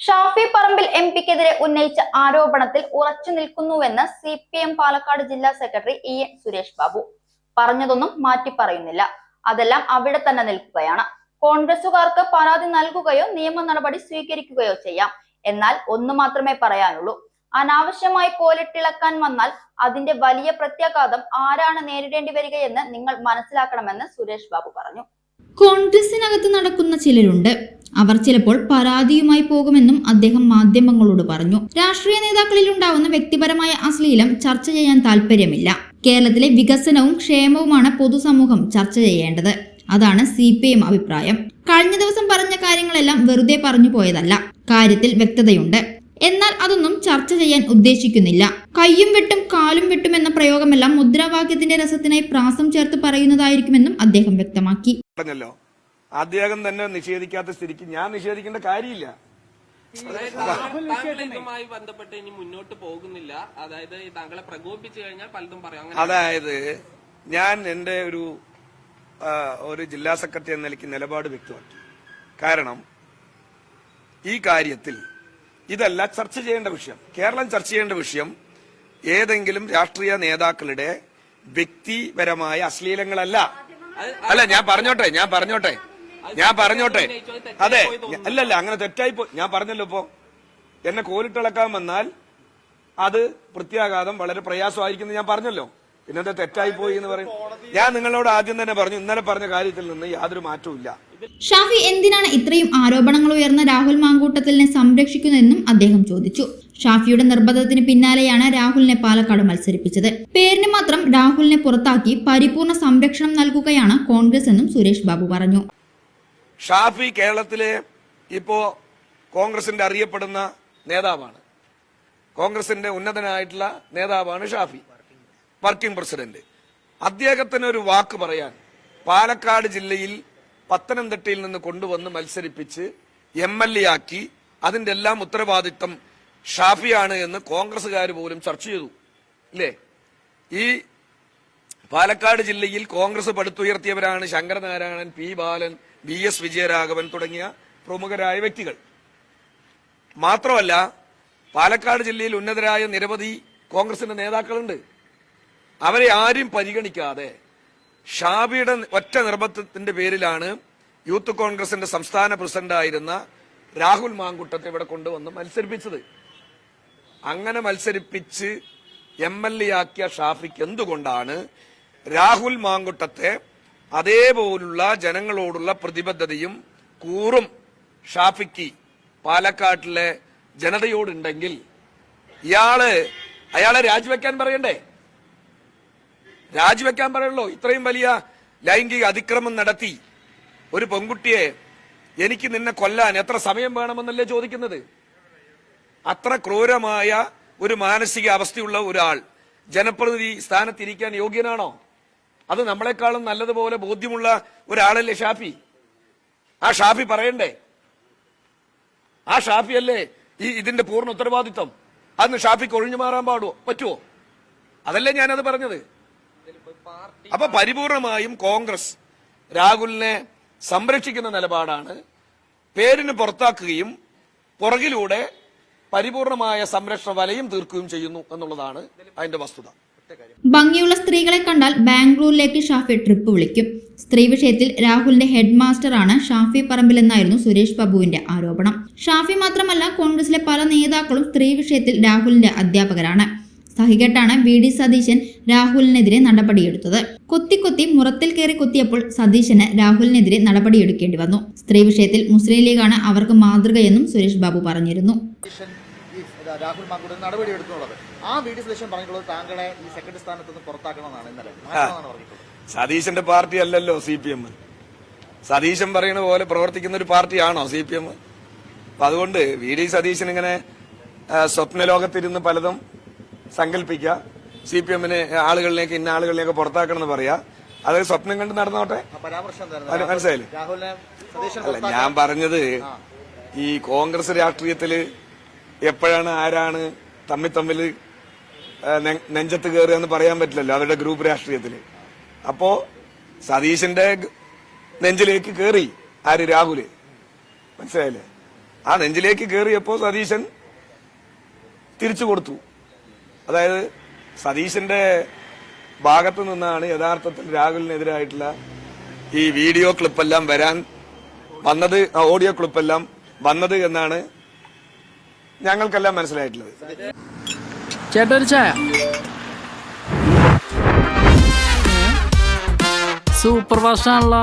Shafi Parambil M പിക്കെതിരെ ഉന്നയിച്ച ആരോപണത്തിൽ ഉറച്ചു നിൽക്കുന്നുവെന്ന് സി പി എം പാലക്കാട് ജില്ലാ secretary E N Suresh Babu. പറഞ്ഞതൊന്നും മാറ്റി പറയുന്നില്ല. അതെല്ലാം അവിടെ തന്നെ നിൽക്കുകയാണ്. കോൺഗ്രസുകാർക്ക് പരാതി നൽകുകയോ നിയമ നടപടി സ്വീകരിക്കുകയോ ചെയ്യാം. എന്നാൽ ഒന്ന് മാത്രമേ പറയാനുള്ളൂ. അനാവശ്യമായി കോലിട്ടിളക്കാൻ വന്നാൽ അതിന്റെ വലിയ പ്രത്യാഘാതം ആരാണ് നേരിടേണ്ടി വരികയെന്ന് നിങ്ങൾ മനസ്സിലാക്കണമെന്ന് സുരേഷ് ബാബു പറഞ്ഞു. കോൺഗ്രസിനകത്ത് നടക്കുന്ന ചിലരുണ്ട്. അവർ ചിലപ്പോൾ പരാതിയുമായി പോകുമെന്നും അദ്ദേഹം മാധ്യമങ്ങളോട് പറഞ്ഞു. രാഷ്ട്രീയ നേതാക്കളിൽ ഉണ്ടാവുന്ന വ്യക്തിപരമായ അശ്ലീലം ചർച്ച ചെയ്യാൻ താല്പര്യമില്ല കേരളത്തിലെ വികസനവും ക്ഷേമവുമാണ് പൊതുസമൂഹം ചർച്ച ചെയ്യേണ്ടത്. അതാണ് സി പി എം അഭിപ്രായം. കഴിഞ്ഞ ദിവസം പറഞ്ഞ കാര്യങ്ങളെല്ലാം വെറുതെ പറഞ്ഞു പോയതല്ല. കാര്യത്തിൽ വ്യക്തതയുണ്ട്. എന്നാൽ അതൊന്നും ചർച്ച ചെയ്യാൻ ഉദ്ദേശിക്കുന്നില്ല. കയ്യും വെട്ടും കാലും വെട്ടും എന്ന പ്രയോഗമെല്ലാം മുദ്രാവാക്യത്തിന്റെ രസത്തിനായി പ്രാസം ചേർത്ത് പറയുന്നതായിരിക്കുമെന്നും അദ്ദേഹം വ്യക്തമാക്കി. പറഞ്ഞല്ലോ. അദ്ദേഹം തന്നെ നിഷേധിക്കാത്ത സ്ഥിതിക്ക് ഞാൻ നിഷേധിക്കേണ്ട കാര്യമില്ല. ബന്ധപ്പെട്ട് ഇനി മുന്നോട്ട് പോകുന്നില്ല. അതായത് താങ്കളെ പ്രകോപിപ്പിച്ചു കഴിഞ്ഞാൽ പലതും പറയാം. അതായത് ഞാൻ എന്റെ ഒരു ഒരു ജില്ലാ സെക്രട്ടറി എന്ന നിലയ്ക്ക് നിലപാട് വ്യക്തമാക്കി. കാരണം ഈ കാര്യത്തിൽ ഇതല്ല ചർച്ച ചെയ്യേണ്ട വിഷയം. കേരളം ചർച്ച ചെയ്യേണ്ട വിഷയം ഏതെങ്കിലും രാഷ്ട്രീയ നേതാക്കളുടെ വ്യക്തിപരമായ അശ്ലീലങ്ങളല്ല. അല്ല ഞാൻ പറഞ്ഞോട്ടെ ഞാൻ പറഞ്ഞോട്ടെ. ഞാൻ പറഞ്ഞോട്ടെ. അതെ അല്ലല്ല അങ്ങനെ തെറ്റായി പോ ഞാൻ പറഞ്ഞല്ലോ ഇപ്പോ. എന്നെ കോലിട്ടിളക്കാൻ വന്നാൽ അത് പ്രത്യാഘാതം വളരെ പ്രയാസമായിരിക്കും ഞാൻ പറഞ്ഞല്ലോ. ഇന്നത്തെ തെറ്റായി പോയി എന്ന് പറയും. ഞാൻ നിങ്ങളോട് ആദ്യം തന്നെ പറഞ്ഞു ഇന്നലെ പറഞ്ഞ കാര്യത്തിൽ നിന്ന് യാതൊരു മാറ്റവും ഇല്ല ഷാഫി എന്തിനാണ് ഇത്രയും ആരോപണങ്ങൾ ഉയർന്ന രാഹുൽ മാങ്കൂട്ടത്തിലിനെ സംരക്ഷിക്കുന്നതെന്നും അദ്ദേഹം ചോദിച്ചു. ഷാഫിയുടെ നിർബന്ധത്തിന് പിന്നാലെയാണ് രാഹുലിനെ പാലക്കാട് മത്സരിപ്പിച്ചത്. പേരിന് മാത്രം രാഹുലിനെ പുറത്താക്കി പരിപൂർണ സംരക്ഷണം നൽകുകയാണ് കോൺഗ്രസ് എന്നും സുരേഷ് ബാബു പറഞ്ഞു. ഷാഫി കേരളത്തിലെ ഇപ്പോ കോൺഗ്രസിന്റെ അറിയപ്പെടുന്ന നേതാവാണ്. കോൺഗ്രസിന്റെ ഉന്നതനായിട്ടുള്ള നേതാവാണ് ഷാഫി വർക്കിംഗ് പ്രസിഡന്റ്. അദ്ദേഹത്തിന് ഒരു വാക്ക് പറയാൻ പാലക്കാട് ജില്ലയിൽ പത്തനംതിട്ടയിൽ നിന്ന് കൊണ്ടുവന്ന് മത്സരിപ്പിച്ച് എം എൽ എ ആക്കി. അതിന്റെ എല്ലാം ഉത്തരവാദിത്തം ഷാഫിയാണ് എന്ന് കോൺഗ്രസുകാർ പോലും ചർച്ച ചെയ്തു. ഇല്ലേ? ഈ പാലക്കാട് ജില്ലയിൽ Congress പടുത്തുയർത്തിയവരാണ് Sankaranarayanan P Balan B S Vijayaraghavan തുടങ്ങിയ പ്രമുഖരായ വ്യക്തികൾ. മാത്രമല്ല പാലക്കാട് ജില്ലയിൽ ഉന്നതരായ നിരവധി കോൺഗ്രസിന്റെ നേതാക്കളുണ്ട്. അവരെ ആരും പരിഗണിക്കാതെ ഷാബിയുടെ ഒറ്റ നിർബന്ധത്തിന്റെ പേരിലാണ് യൂത്ത് കോൺഗ്രസിന്റെ സംസ്ഥാന പ്രസിഡന്റായിരുന്ന രാഹുൽ മാങ്കുട്ടത്തെ ഇവിടെ കൊണ്ടുവന്ന് മത്സരിപ്പിച്ചത്. അങ്ങനെ മത്സരിപ്പിച്ച് എം എൽ എ ആക്കിയ ഷാഫിക്ക് എന്തുകൊണ്ടാണ് രാഹുൽ മാങ്കുട്ടത്തെ അതേപോലുള്ള ജനങ്ങളോടുള്ള പ്രതിബദ്ധതയും കൂറും ഷാഫിക്ക് പാലക്കാട്ടിലെ ജനതയോടുണ്ടെങ്കിൽ ഇയാൾ അയാളെ രാജിവെക്കാൻ പറയണ്ടേ? രാജിവെക്കാൻ പറയുള്ളൂ. ഇത്രയും വലിയ ലൈംഗിക അതിക്രമം നടത്തി ഒരു പെൺകുട്ടിയെ എനിക്ക് നിന്നെ കൊല്ലാൻ എത്ര സമയം വേണമെന്നല്ലേ ചോദിക്കുന്നത്? അത്ര ക്രൂരമായ ഒരു മാനസിക അവസ്ഥയുള്ള ഒരാൾ ജനപ്രതിനിധി സ്ഥാനത്തിരിക്കാൻ യോഗ്യനാണോ? അത് നമ്മളെക്കാളും നല്ലതുപോലെ ബോധ്യമുള്ള ഒരാളല്ലേ ഷാഫി? ആ ഷാഫി പറയണ്ടേ? ആ ഷാഫി അല്ലേ ഈ ഇതിന്റെ പൂർണ ഉത്തരവാദിത്വം? അന്ന് ഷാഫിക്ക് ഒഴിഞ്ഞു മാറാൻ പാടുവോ? പറ്റുമോ അതല്ലേ ഞാനത് പറഞ്ഞത്. അപ്പൊ പരിപൂർണമായും കോൺഗ്രസ് രാഹുലിനെ സംരക്ഷിക്കുന്ന നിലപാടാണ്. പേരിന് പുറത്താക്കുകയും പുറകിലൂടെ പരിപൂർണമായ സംരക്ഷണ വലയും തീർക്കുകയും ചെയ്യുന്നു എന്നുള്ളതാണ് അതിന്റെ വസ്തുത. ഭംഗിയുള്ള സ്ത്രീകളെ കണ്ടാൽ ബാംഗ്ലൂരിലേക്ക് ഷാഫി ട്രിപ്പ് വിളിക്കും. സ്ത്രീ വിഷയത്തിൽ രാഹുലിന്റെ ഹെഡ് മാസ്റ്ററാണ് ഷാഫി പറമ്പിൽ എന്നായിരുന്നു സുരേഷ് ബാബുവിന്റെ ആരോപണം. ഷാഫി മാത്രമല്ല കോൺഗ്രസിലെ പല നേതാക്കളും സ്ത്രീ വിഷയത്തിൽ രാഹുലിന്റെ അധ്യാപകരാണ്. സഹികെട്ടാണ് വി ഡി സതീശൻ രാഹുലിനെതിരെ നടപടിയെടുത്തത്. കൊത്തി കൊത്തി മുറത്തിൽ കയറി കൊത്തിയപ്പോൾ സതീശന് രാഹുലിനെതിരെ നടപടിയെടുക്കേണ്ടി വന്നു. സ്ത്രീ വിഷയത്തിൽ മുസ്ലിം ലീഗാണ് അവർക്ക് മാതൃകയെന്നും സുരേഷ് ബാബു പറഞ്ഞിരുന്നു. സതീശൻ രാഹുൽ മാങ്കൂട്ടൻ നടപടി ആ വി ഡി സതീശൻ പറഞ്ഞിട്ടുള്ളത് താങ്കളെ ഈ സെക്രട്ടറി സ്ഥാനത്ത് നിന്ന് പുറത്താക്കണമെന്നാണ് ഇന്നലെ. പറഞ്ഞിട്ടുള്ളത്. സതീശന്റെ പാർട്ടി അല്ലല്ലോ സി പി എം സതീശൻ പറയുന്ന പോലെ പ്രവർത്തിക്കുന്ന ഒരു പാർട്ടിയാണോ സി പി എം അപ്പൊ അതുകൊണ്ട് വി ഡി സതീശൻ ഇങ്ങനെ സ്വപ്ന സ്വപ്നലോകത്തിരുന്ന് പലതും സങ്കല്പിക്കുക. സി പി എമ്മിന് ആളുകളിലേക്ക് ഇന്ന ആളുകളിലേക്ക് പുറത്താക്കണം എന്ന് പറയാ. അത് സ്വപ്നം കണ്ട് നടന്നോട്ടെ? മനസ്സിലായില്ലേ? അല്ല ഞാൻ പറഞ്ഞത് ഈ കോൺഗ്രസ് രാഷ്ട്രീയത്തിൽ എപ്പോഴാണ് ആരാണ് തമ്മിൽ തമ്മിൽ നെഞ്ചത്ത് കയറുക എന്ന് പറയാൻ പറ്റില്ലല്ലോ അവരുടെ ഗ്രൂപ്പ് രാഷ്ട്രീയത്തിൽ. അപ്പോ സതീശന്റെ നെഞ്ചിലേക്ക് കയറി ആര്? രാഹുൽ. മനസ്സിലായില്ലേ? ആ നെഞ്ചിലേക്ക് കയറിയപ്പോ സതീശൻ തിരിച്ചു കൊടുത്തു. അതായത് സതീശന്റെ ഭാഗത്തു നിന്നാണ് യഥാർത്ഥത്തിൽ രാഹുലിനെതിരായിട്ടുള്ള ഈ വീഡിയോ ക്ലിപ്പെല്ലാം വരാൻ വന്നത് ഓഡിയോ ക്ലിപ്പെല്ലാം വന്നത് എന്നാണ് ഞങ്ങൾക്കെല്ലാം മനസ്സിലായിട്ടുള്ളത്. ചേട്ടൊരു ചായ. സൂപ്പർ ഫാസ്റ്റ് ആണല്ലോ